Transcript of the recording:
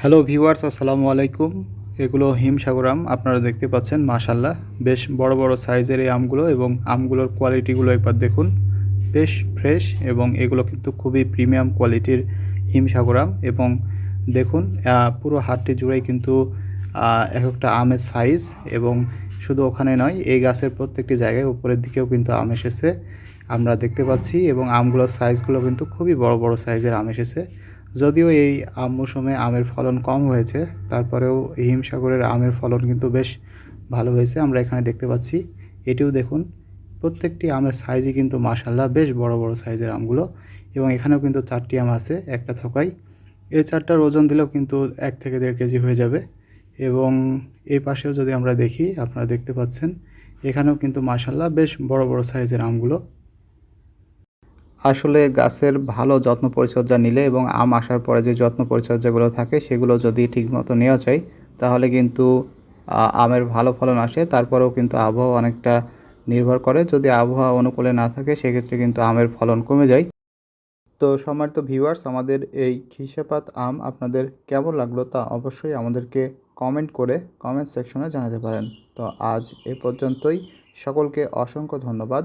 Hello viewers আসসালামু আলাইকুম। এগুলো হিমসাগর আম আপনারা দেখতে পাচ্ছেন মাশাল্লাহ বেশ বড় বড় সাইজের এই আমগুলো এবং আমগুলোর কোয়ালিটিগুলো একবার দেখুন। বেশ ফ্রেশ এবং এগুলো কিন্তু খুবই প্রিমিয়াম কোয়ালিটির হিমসাগর আম এবং দেখুন পুরো হাটটি জুড়েই কিন্তু এক একটা আমের সাইজ এবং শুধু ওখানে নয়, এই গাছের প্রত্যেকটি জায়গায় উপরের দিকেও কিন্তু আম এসেছে। আমরা দেখতে পাচ্ছি এবং আমগুলোর সাইজগুলো কিন্তু খুবই বড় বড় সাইজের আম এসেছে। যদিও এই আম মৌসুমে আমের ফলন কম হয়েছে, তারপরেও হিমসাগরের আমের ফলন কিন্তু বেশ ভালো হয়েছে, আমরা এখানে দেখতে পাচ্ছি। এটিও দেখুন, প্রত্যেকটি আমের সাইজই কিন্তু মাসাল্লাহ বেশ বড় বড় সাইজের আমগুলো এবং এখানেও কিন্তু চারটি আম আছে একটা থকাই এই চারটার ওজন দিলেও কিন্তু এক থেকে দেড় কেজি হয়ে যাবে এবং এই পাশেও যদি আমরা দেখি, আপনারা দেখতে পাচ্ছেন, এখানেও কিন্তু মাসাল্লাহ বেশ বড় বড় সাইজের আমগুলো আসলে গাছের ভালো যত্ন পরিচর্যা নিলে এবং আম আসার পরে যে যত্ন পরিচর্যাগুলো থাকে সেগুলো যদি ঠিকমতো নেওয়া যায়, তাহলে কিন্তু আমের ভালো ফলন আসে। তারপরেও কিন্তু আবহাওয়া অনেকটা নির্ভর করে। যদি আবহাওয়া অনুকূলে না থাকে, সেক্ষেত্রে কিন্তু আমের ফলন কমে যায়। তো সম্মানিত ভিউয়ার্স আমাদের এই খিসেপাত আম আপনাদের কেমন লাগল তা অবশ্যই আমাদেরকে কমেন্ট করে কমেন্ট সেকশনে জানাতে পারেন। তো আজ এ পর্যন্তই। সকলকে অসংখ্য ধন্যবাদ।